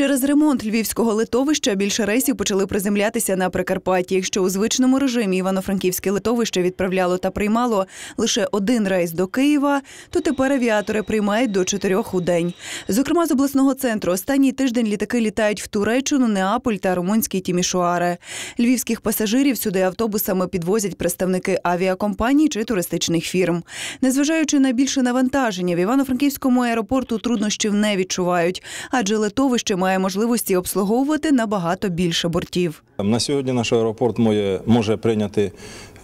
Через ремонт львівського литовища більше рейсів почали приземлятися на Прикарпатті. Якщо у звичному режимі Івано-Франківське литовище відправляло та приймало лише один рейс до Києва, то тепер авіатори приймають до чотирьох у день. Зокрема, з обласного центру останній тиждень літаки літають в Туреччину, Неаполь та румунський Тімішуаре. Львівських пасажирів сюди автобусами підвозять представники авіакомпаній чи туристичних фірм. Незважаючи на більше навантаження, в Івано-Франківському аеропорту труднощів не відчувають, адже литовище має можливості обслуговувати набагато більше бортів. На сьогодні наш аеропорт може, прийняти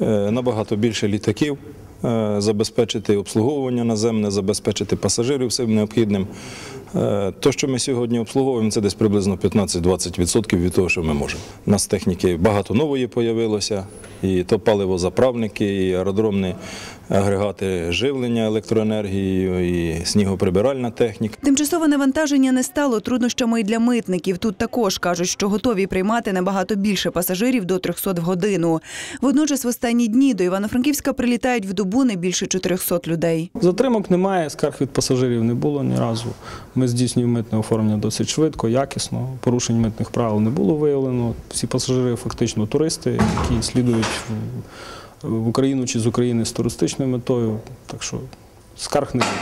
е, набагато більше літаків, е, забезпечити обслуговування наземне, забезпечити пасажирів всім необхідним. Е, То, що ми сьогодні обслуговуємо, це десь приблизно 15-20% від того, що ми можемо. У нас техніки багато нової появилося, і то паливозаправники, і аеродромні агрегати живлення електроенергією, і снігоприбиральна техніка. Тимчасове навантаження не стало труднощами й для митників. Тут також кажуть, що готові приймати набагато більше пасажирів до 300 в годину. Водночас в останні дні до Івано-Франківська прилітають в добу не більше 400 людей. Затримок немає, скарг від пасажирів не було ні разу. Ми здійснюємо митне оформлення досить швидко, якісно. Порушень митних правил не було виявлено. Всі пасажири фактично туристи, які слідують в- Україну чи з України з туристичною метою. Так що скарг не було.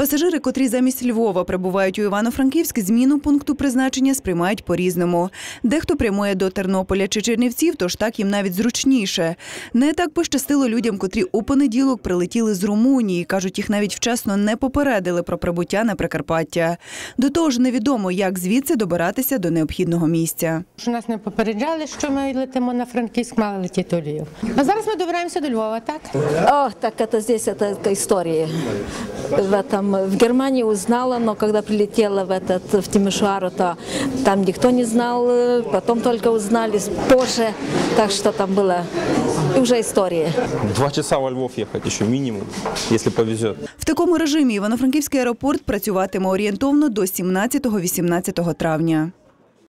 Пасажири, котрі замість Львова прибувають у Івано-Франківськ, зміну пункту призначення сприймають по-різному. Дехто прямує до Тернополя чи Чернівців, тож так їм навіть зручніше. Не так пощастило людям, котрі у понеділок прилетіли з Румунії. Кажуть, їх навіть вчасно не попередили про прибуття на Прикарпаття. До того ж, невідомо, як звідси добиратися до необхідного місця. Що нас не попереджали, що ми летимо на Франківськ, мали летіти у Львів. А зараз ми добираємося до Львова, так? О, так это здесь это, это история. В этом в Германии узнала, но когда прилетела в этот в Тимишуару, то там никто не знал, э, потом только узнали позже, так что там была уже история. Два часа во Львов ехать еще минимум, если повезет. В такому режимі Івано-Франківський аеропорт працюватиме орієнтовно до 17-18 травня.